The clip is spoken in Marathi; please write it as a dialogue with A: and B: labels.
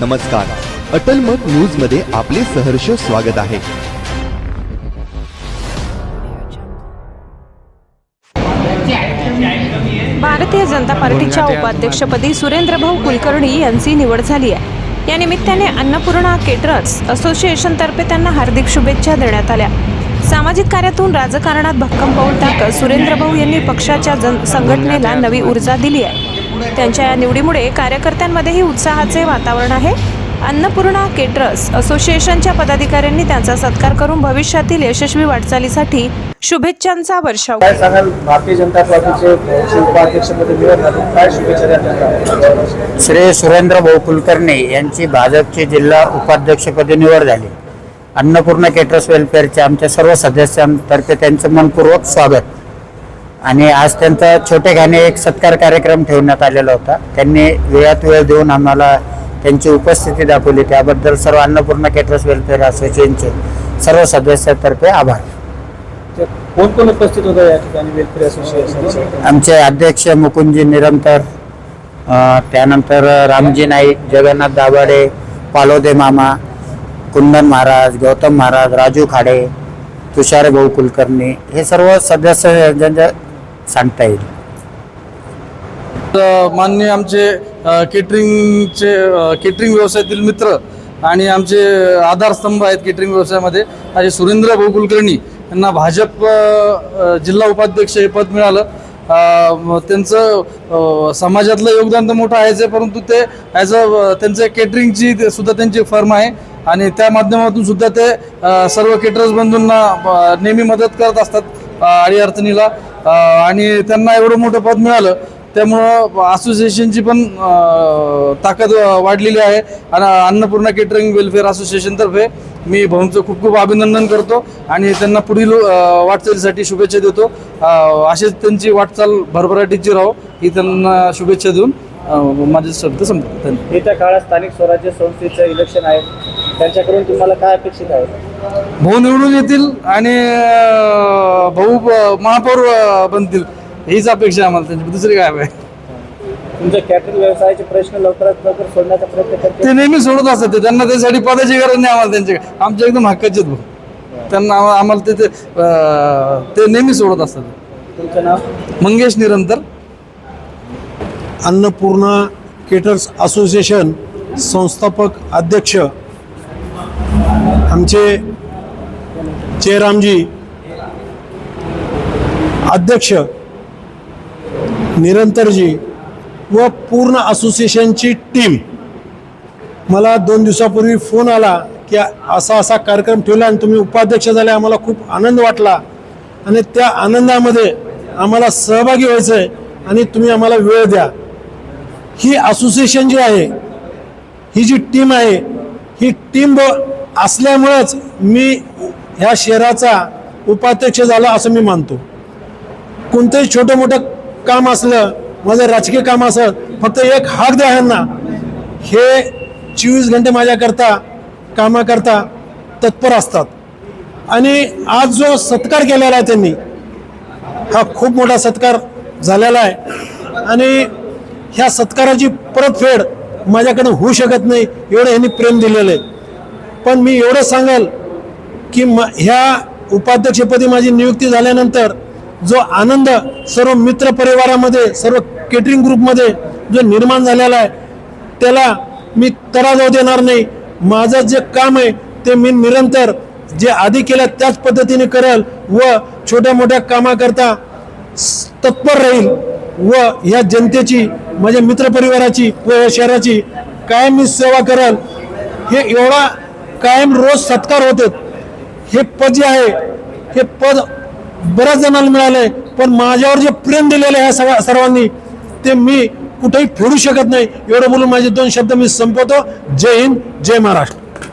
A: नमस्कार. अटल मत न्यूजमध्ये आपले सहर्ष स्वागत आहे.
B: भारतीय जनता पार्टीच्या उपाध्यक्षपदी सुरेंद्रभाऊ कुलकर्णी यांची निवड झाली आहे. या निमित्ताने अन्नपूर्णा केटरर्स असोसिएशनतर्फे त्यांना हार्दिक शुभेच्छा देण्यात आल्या. सामाजिक कार्यातून राजकारणात भक्कम पाऊल टाकत सुरेंद्रभाऊ यांनी पक्षाच्या जन संघटनेला नवी ऊर्जा दिली आहे. त्यांच्या या निवडीमुळे कार्यकर्त्यांमध्येही उत्साहाचे वातावरण आहे. अन्नपूर्णा केटरर्स असोसिएशनच्या पदाधिकाऱ्यांनी त्यांचा सत्कार करून भविष्यातील यशस्वी वाटचालीसाठी शुभेच्छांचा वर्षाव
C: काय सांगाल? भारतीय जनता पार्टीचे उपाध्यक्षपदी निवड झाली काय शुभेच्छा द्या त्यांना?
D: श्री सुरेंद्र भाऊ कुलकर्णी यांची भाजपची जिल्हा उपाध्यक्षपदी निवड झाली. अन्नपूर्णा केटर्स वेलफेअरच्या आमच्या सर्व सदस्यांतर्फे त्यांचं मनपूर्वक स्वागत. आणि आज त्यांचा छोटेखाने एक सत्कार कार्यक्रम ठेवण्यात आलेला होता. त्यांनी वेळात वेळ देऊन आम्हाला त्यांची उपस्थिती दाखवली. त्याबद्दल सर्व अन्नपूर्णा केटर्स वेलफेअर असोसिएशनचे सर्व सदस्यांतर्फे आभार.
C: कोण कोण उपस्थित होतं या ठिकाणी वेलफेअर असोसिएशनचे?
D: आमचे अध्यक्ष मुकुंदजी निरंतर त्यानंतर रामजी नाईक जगन्नाथ दाभाडे पालोदे मामा कुंदन महाराज गौतम महाराज राजू खाडे तुषार भाऊ कुलकर्णी हे सर्व सदस्य ज्यांच्या सांगता येईल.
E: तर माननीय आमचे केटरिंगचे केटरिंग व्यवसायातील मित्र आणि आमचे आधारस्तंभ आहेत केटरिंग व्यवसायामध्ये असे सुरेंद्र भाऊ कुलकर्णी यांना भाजप जिल्हा उपाध्यक्ष हे पद मिळालं. त्यांचं समाजातलं योगदान तर मोठं आहेच आहे परंतु ते ॲज अ त्यांचं केटरिंगची सुद्धा त्यांची फर्म आहे आणि त्या माध्यमातून सुद्धा ते सर्व केटरर्स बंधूंना नेहमी मदत करत असतात. आणि अडीअडचणीला आणि त्यांना एवढं मोठं पद मिळालं त्यामुळं असोसिएशनची पण ताकद वाढलेली आहे. आणि अन्नपूर्णा केटरिंग वेलफेअर असोसिएशनतर्फे मी भाऊंचं खूप खूप अभिनंदन करतो आणि त्यांना पुढील वाटचालीसाठी शुभेच्छा देतो. असेच अशीच त्यांची वाटचाल भरभराटीची राहो ही त्यांना शुभेच्छा देऊन माझे शब्द संपतो
C: येत्या काळात स्थानिक स्वराज्य संस्थेचं इलेक्शन आहे. त्यांच्याकडून तुम्हाला काय अपेक्षित आहे?
E: भाऊ निवडून येतील आणि भाऊ महापौर बनतील. हीच अपेक्षा आम्हाला त्यांची. दुसरी काय आहे?
C: तुमच्या कॅटरिंग व्यवसायाचे प्रश्न लवकरात लवकर सोडण्याचा प्रयत्न करते
E: ते नेहमी सोडत असतात ते. त्यांना त्यासाठी पदाची गरज नाही आम्हाला त्यांच्या. आमच्या एकदम हक्काचे आहेत भाऊ. त्यांना आम्हा- आम्हाला ते ते अं, ते नेहमी सोडत असतात.
C: तुमचं नाव?
E: मंगेश निरंतर.
F: अन्नपूर्णा केटर्स असोसिएशन संस्थापक अध्यक्ष आमचे जयरामजी अध्यक्ष निरंतरजी व पूर्ण असोसिएशनची टीम. मला दोन दिवसापूर्वी फोन आला की असा असा कार्यक्रम ठेवला आणि तुम्ही उपाध्यक्ष झाले आम्हाला खूप आनंद वाटला. आणि त्या आनंदामध्ये आम्हाला सहभागी व्हायचं आहे आणि तुम्ही आम्हाला वेळ द्या. ही असोसिएशन जी आहे ही जी टीम आहे ही टीम असल्यामुळंच मी ह्या शहराचा उपाध्यक्ष झाला असं मी मानतो. कोणतंही छोटं मोठं काम असलं माझं राजकीय काम असलं फक्त एक हाक द्या ह्यांना. हे चोवीस घंटे माझ्याकरता कामाकरता तत्पर असतात. आणि आज जो सत्कार केलेला आहे त्यांनी हा खूप मोठा सत्कार झालेला आहे. आणि ह्या सत्काराची परतफेड माझ्याकडं होऊ शकत नाही एवढं ह्यांनी प्रेम दिलेलं आहे. पण मी एवढं सांगाल की म ह्या उपाध्यक्षपदी माझी नियुक्ती झाल्यानंतर जो आनंद सर्व मित्र परिवारामध्ये सर्व केटरिंग ग्रुपमध्ये जो निर्माण झालेला आहे त्याला मी तडा जाऊ देणार नाही. माझं जे काम आहे ते मी निरंतर जे आधी केलं त्याच पद्धतीने करेल व छोट्या मोठ्या कामाकरता तत्पर राहील व ह्या जनतेची माझ्या मित्रपरिवाराची व या शहराची काय मी सेवा करेल. हे एवढा कायम रोज सत्कार होते हे पद जे आहे हे पद बऱ्याच जणांना मिळालंय पण माझ्यावर जे प्रेम दिलेलं आहे सर्व सर्वांनी ते मी कुठेही फेडू शकत नाही. एवढं बोलून माझे दोन शब्द मी संपवतो. जय हिंद जय महाराष्ट्र.